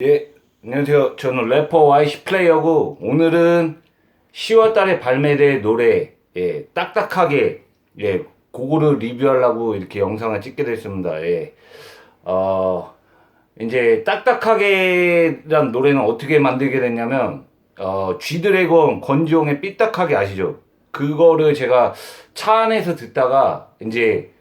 예, 안녕하세요. 저는 래퍼 YC 플레이어고 오늘은 10월 달에 발매될 노래 예, 딱딱하게 예, 그거를 리뷰하려고 이렇게 영상을 찍게 됐습니다. 예. 어, 이제 딱딱하게란 노래는 어떻게 만들게 됐냐면 어, G드래곤 권지용의 삐딱하게 아시죠? 그거를 제가 차 안에서 듣다가 이제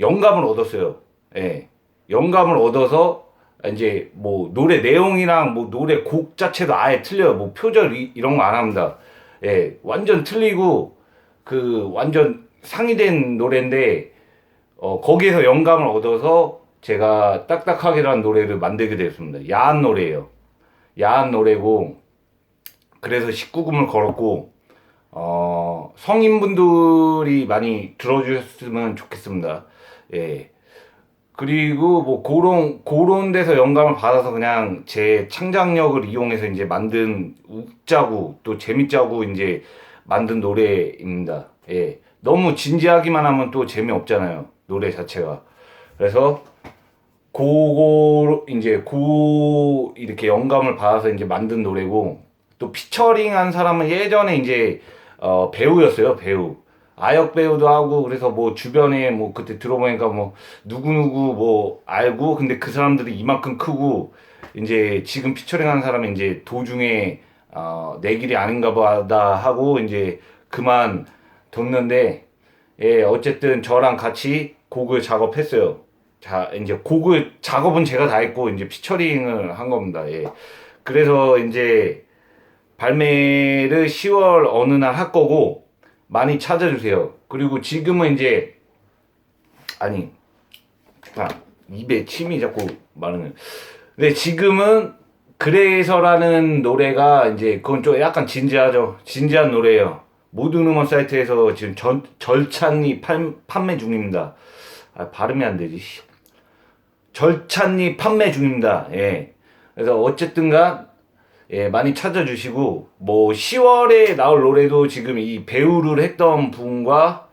영감을 얻었어요. 예. 영감을 얻어서 이제 뭐 노래 내용이랑 뭐 노래 곡 자체도 아예 틀려요. 뭐 표절 이, 이런 거 안 합니다. 예. 완전 틀리고 그 완전 상이된 노래인데 어 거기에서 영감을 얻어서 제가 딱딱하게라는 노래를 만들게 됐습니다. 야한 노래예요. 야한 노래고 그래서 19금을 걸었고 어 성인분들이 많이 들어주셨으면 좋겠습니다. 예. 그리고 뭐 그런 그런 데서 영감을 받아서 그냥 제 창작력을 이용해서 이제 만든 웃자고 또 재밌자고 이제 만든 노래입니다. 예. 너무 진지하기만 하면 또 재미없잖아요. 노래 자체가. 그래서 그거 이제 고 이렇게 영감을 받아서 이제 만든 노래고 또 피처링한 사람은 예전에 이제 어 배우였어요. 배우. 아역 배우도 하고 그래서 뭐 주변에 뭐 그때 들어보니까 뭐 누구누구 뭐 알고 근데 그 사람들이 이만큼 크고 이제 지금 피처링 하는 사람은 이제 도중에 어 내 길이 아닌가 보다 하고 이제 그만 뒀는데 예 어쨌든 저랑 같이 곡을 작업했어요. 자 이제 곡을 작업은 제가 다 했고 이제 피처링을 한 겁니다. 예 그래서 이제 발매를 10월 어느 날 할 거고 많이 찾아주세요. 그리고 지금은 이제 아니 아, 입에 침이 자꾸 마르는. 근데 지금은 그래서라는 노래가 이제 그건 좀 약간 진지하죠. 진지한 노래예요. 모든 음원 사이트에서 지금 전, 절찬리 팔, 판매 중입니다. 아, 발음이 안 되지. 씨. 절찬리 판매 중입니다. 예. 그래서 어쨌든간 예, 많이 찾아주시고, 뭐, 10월에 나올 노래도 지금 이 배우를 했던 분과,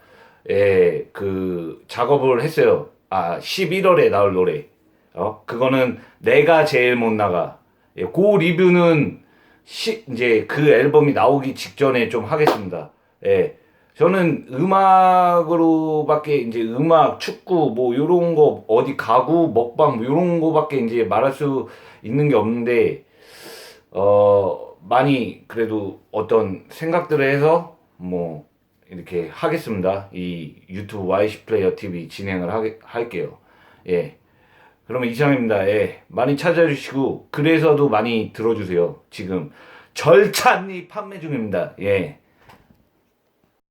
예, 그, 작업을 했어요. 아, 11월에 나올 노래. 어, 그거는 내가 제일 못 나가. 예, 그 리뷰는 시, 이제 그 앨범이 나오기 직전에 좀 하겠습니다. 예. 저는 음악으로밖에 이제 음악, 축구, 뭐, 요런 거, 어디 가구, 먹방, 뭐 요런 거밖에 이제 말할 수 있는 게 없는데, 어, 많이 그래도 어떤 생각들을 해서 뭐 이렇게 하겠습니다. 이 유튜브 YC 플레이어 TV 진행을 하게, 할게요. 예. 그러면 이상입니다. 예. 많이 찾아주시고, 그래서도 많이 들어주세요. 지금 절찬리 판매 중입니다. 예.